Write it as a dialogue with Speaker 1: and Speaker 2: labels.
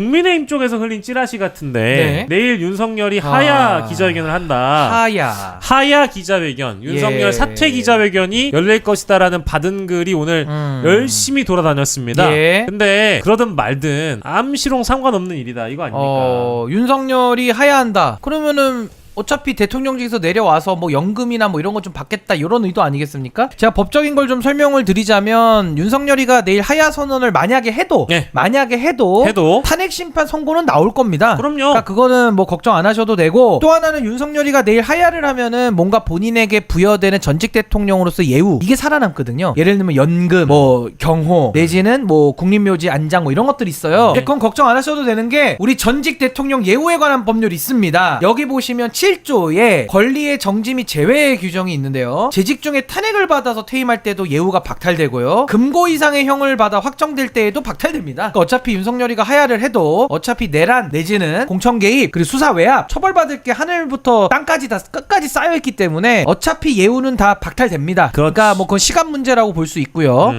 Speaker 1: 국민의힘 쪽에서 흘린 찌라시 같은데
Speaker 2: 네.
Speaker 1: 내일 윤석열이
Speaker 2: 아.
Speaker 1: 하야 기자회견을 한다.
Speaker 2: 하야.
Speaker 1: 하야 기자회견, 윤석열
Speaker 2: 예.
Speaker 1: 사퇴 기자회견이 열릴 것이다라는 받은 글이 오늘
Speaker 2: 음.
Speaker 1: 열심히 돌아다녔습니다.
Speaker 2: 예.
Speaker 1: 근데 그러든 말든 암시롱 상관없는 일이다 이거 아닙니까?
Speaker 2: 어, 윤석열이 하야한다. 그러면은 어차피 대통령직에서 내려와서 뭐 연금이나 뭐 이런 거 좀 받겠다 이런 의도 아니겠습니까? 제가 법적인 걸 좀 설명을 드리자면 윤석열이가 내일 하야 선언을 만약에 해도
Speaker 1: 예.
Speaker 2: 만약에 해도,
Speaker 1: 해도
Speaker 2: 탄핵 심판 선고는 나올 겁니다.
Speaker 1: 그럼요.
Speaker 2: 그러니까 그거는 뭐 걱정 안 하셔도 되고 또 하나는 윤석열이가 내일 하야를 하면은 뭔가 본인에게 부여되는 전직 대통령으로서 예우 이게 살아남거든요. 예를 들면 연금, 뭐 경호 내지는 뭐 국립묘지 안장 뭐 이런 것들이 있어요. 근데 그건 걱정 안 하셔도 되는 게 우리 전직 대통령 예우에 관한 법률이 있습니다. 여기 보시면 7 조에 권리의 정지 및 제외의 규정이 있는데요. 재직 중에 탄핵을 받아서 퇴임할 때도 예우가 박탈되고요. 금고 이상의 형을 받아 확정될 때에도 박탈됩니다. 그러니까 어차피 윤석열이가 하야를 해도 어차피 내란 내지는 공천 개입 그리고 수사 외압 처벌받을 게 하늘부터 땅까지 다 끝까지 쌓여 있기 때문에 어차피 예우는 다 박탈됩니다. 그러니까 뭐 그건 시간 문제라고 볼 수 있고요.
Speaker 1: 음.